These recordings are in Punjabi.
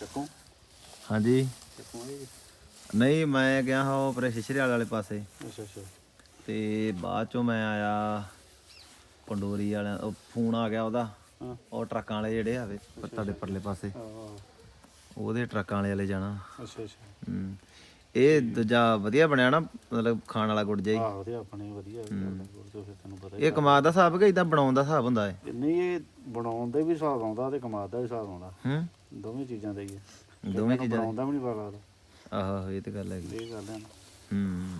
ਚੱਕੋ। ਹਾਂਜੀ। ਚੱਕੋ ਇਹ। ਨਹੀਂ ਮੈਂ ਗਿਆ ਹਾਂ ਉਹ ਪਰੇ ਸ਼ਿਸ਼ਰੀਵਾਲ ਵਾਲੇ ਪਾਸੇ। ਅੱਛਾ ਅੱਛਾ। ਤੇ ਬਾਅਦ ਚੋਂ ਮੈਂ ਆਇਆ ਪੰਡੋਰੀ ਵਾਲਿਆਂ ਉਹ ਫੋਨ ਆ ਗਿਆ ਉਹਦਾ। ਹਾਂ। ਉਹ ਟਰੱਕਾਂ ਵਾਲੇ ਜਿਹੜੇ ਆਵੇ ਪੱਤਾ ਦੇ ਪਰਲੇ ਪਾਸੇ। ਉਹਦੇ ਟਰੱਕਾਂ ਵਾਲੇ ਵਾਲੇ ਜਾਣਾ। ਅੱਛਾ ਅੱਛਾ। ਹੂੰ। ਇਹ ਦੂਜਾ ਵਧੀਆ ਬਣਿਆ ਨਾ ਮਤਲਬ ਖਾਣ ਵਾਲਾ ਗੁੜ ਜਿਹਾ ਆਹੋ ਤੇ ਆਪਣੇ ਵਧੀਆ ਗੁੜ ਤੋਂ ਫਿਰ ਤੈਨੂੰ ਪਤਾ ਹੀ। ਇਹ ਕਮਾਦ ਦਾ ਹਿਸਾਬ ਕਿ ਇਦਾਂ ਬਣਾਉਣ ਦਾ ਹਿਸਾਬ ਹੁੰਦਾ ਹੈ ਹੀ ਨਹੀਂ ਇਹ ਬਣਾਉਣ ਦੇ ਵੀ ਹਿਸਾਬ ਆਉਂਦਾ ਤੇ ਕਮਾਦ ਦਾ ਵੀ ਹਿਸਾਬ ਆਉਂਦਾ। ਹੂੰ? ਦੋਵੇਂ ਚੀਜ਼ਾਂ ਦਾ ਹੀ ਹੈ ਦੋਵੇਂ ਚੀਜ਼ਾਂ ਬਣਾਉਂਦਾ ਵੀ ਨਹੀਂ ਪਤਾ ਲੱਗਦਾ। ਆਹੋ ਆਹੋ, ਇਹ ਤੇ ਗੱਲ ਹੈਗੀ। ਇਹ ਗੱਲ ਹੈ ਨਾ। ਹੂੰ।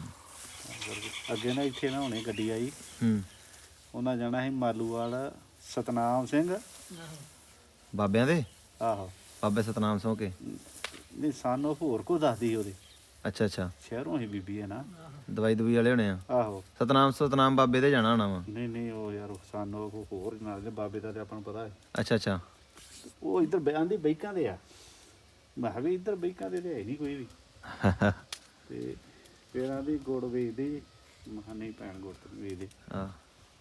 ਅੱਗੇ ਨਾ ਇੱਥੇ ਨਾ ਹੁਣੇ ਗੱਡੀ ਆਈ। ਹੂੰ। ਉਹਨਾਂ ਜਾਣਾ ਸੀ ਮਾਲੂਵਾਲ ਸਤਨਾਮ ਸਿੰਘ। ਬਾਬਿਆਂ ਦੇ? ਆਹੋ। ਬਾਬੇ ਸਤਨਾਮ ਸਿੰਘ ਕੇ? ਨਹੀਂ ਸਾਨੂੰ ਹੋਰ ਕੋ ਦੱਸਦੀ ਉਹਦੇ। ਅੱਛਾ ਅੱਛਾ। ਸ਼ਹਿਰੋਂ ਹੀ ਬੀਬੀ ਹੈ ਨਾ। ਦਵਾਈ ਦਵਾਈ ਵਾਲੇ ਹੋਣੇ ਆ? ਆਹੋ। ਸਤਨਾਮ ਸਤਨਾਮ ਬਾਬੇ ਦੇ ਜਾਣਾ ਹੋਣਾ ਵਾ? ਨਹੀਂ ਨਹੀਂ ਉਹ ਯਾਰ ਸਾਨੂੰ ਉਹ ਹੋਰ ਨਾਲ ਦੇ ਬਾਬੇ ਦਾ ਤੇ ਆਪਾਂ ਨੂੰ ਪਤਾ ਹੈ। ਅੱਛਾ ਅੱਛਾ। ਉਹ ਇੱਧਰ ਬਿਆਨ ਦੀ ਬੈਕਾਂ ਦੇ ਆ। ਮੈਂ ਕਿਹਾ ਵੀ ਇੱਧਰ ਬੈਕਾਂ ਦੇ ਤੇ ਹੈ ਨਹੀਂ ਕੋਈ ਵੀ। ਤੇ ਫਿਰ ਆਂਦੀ ਗੁੜ ਵੇਚਦੀ ਮੈਂ ਕਿਹਾ ਨਹੀਂ ਭੈਣ ਗੁੜ ਤਾਂ ਵੇਚਦੇ। ਆ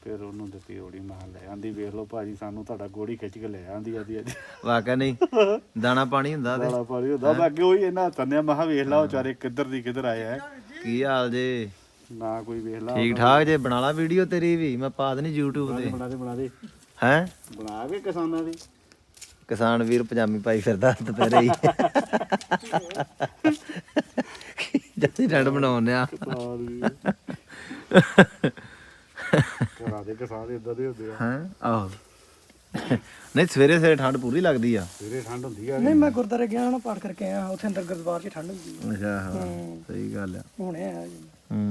ਫਿਰ ਉਹਨੂੰ ਦਿੱਤੀ ਓੜੀ ਮੈਂ ਲੈ ਆਂਦੀ ਵੇਖ ਲਓ ਭਾਜੀ ਸਾਨੂੰ ਤੁਹਾਡਾ ਗੋੜੀ ਖਿੱਚ ਕੇ ਲੈ ਆਂਦੀ ਆਦੀ ਅੱਜ। ਵਾਕਿਆ ਨਹੀਂ? ਦਾਣਾ ਪਾਣੀ ਹੁੰਦਾ ਤੇ ਦਾਣਾ ਪਾਣੀ ਹੁੰਦਾ ਅੱਗੇ ਉਹੀ ਇਹਨਾਂ ਤੰਨਿਆ ਮੈਂ ਕਿਹਾ ਵੇਖ ਲਾ ਵਿਚਾਰੇ ਕਿੱਧਰ ਦੀ ਕਿੱਧਰ ਆਏ ਆ। ਕੀ ਹਾਲ ਜੇ? ਨਾ ਕੋਈ ਵੇਖ ਲਾ। ਠੀਕ ਠਾਕ ਜੇ? ਬਣਾ ਲਾ ਵੀਡੀਓ ਤੇਰੀ ਵੀ ਮੈਂ ਪਾ ਦੇਣੀ YouTube ਤੇ। ਬਣਾ ਦੇ ਬਣਾ ਦੇ ਹੈ? ਬਣਾ ਕੇ ਕਿਸਾਨਾਂ ਦੀ। ਕਿਸਾਨ ਵੀਰ ਪਜਾਮੀ ਪਾਈ ਫਿਰਦਾ ਦੁਪਹਿਰੇ ਹੀ ਜੱਸੀ ਡੰਡ ਬਣਾਉਂਦੇ ਆ ਕਿਸਾਨ ਵੀ ਕਰਾ ਦੇ ਕਿਸਾਨ ਇਦਾਂ ਦੇ ਹੁੰਦੇ ਆ। ਹੈ? ਆਹੋ। ਨਹੀਂ ਸਵੇਰੇ ਸਵੇਰੇ ਠੰਡ ਪੂਰੀ ਲੱਗਦੀ ਆ। ਸਵੇਰੇ ਠੰਡ ਹੁੰਦੀ ਆ। ਨਹੀਂ ਮੈਂ ਗੁਰਦਾਰੇ ਗਿਆ ਨਾ ਪਾਠ ਕਰਕੇ ਆਇਆ ਉੱਥੇ ਅੰਦਰ ਗੁਰਦੁਆਰੇ 'ਚ ਠੰਡ ਹੁੰਦੀ ਹੈ ਅੱਛਾ ਹਾਂ। ਸਹੀ ਗੱਲ ਆ। ਹੁਣੇ ਆਇਆ ਜੀ। ਹੂੰ।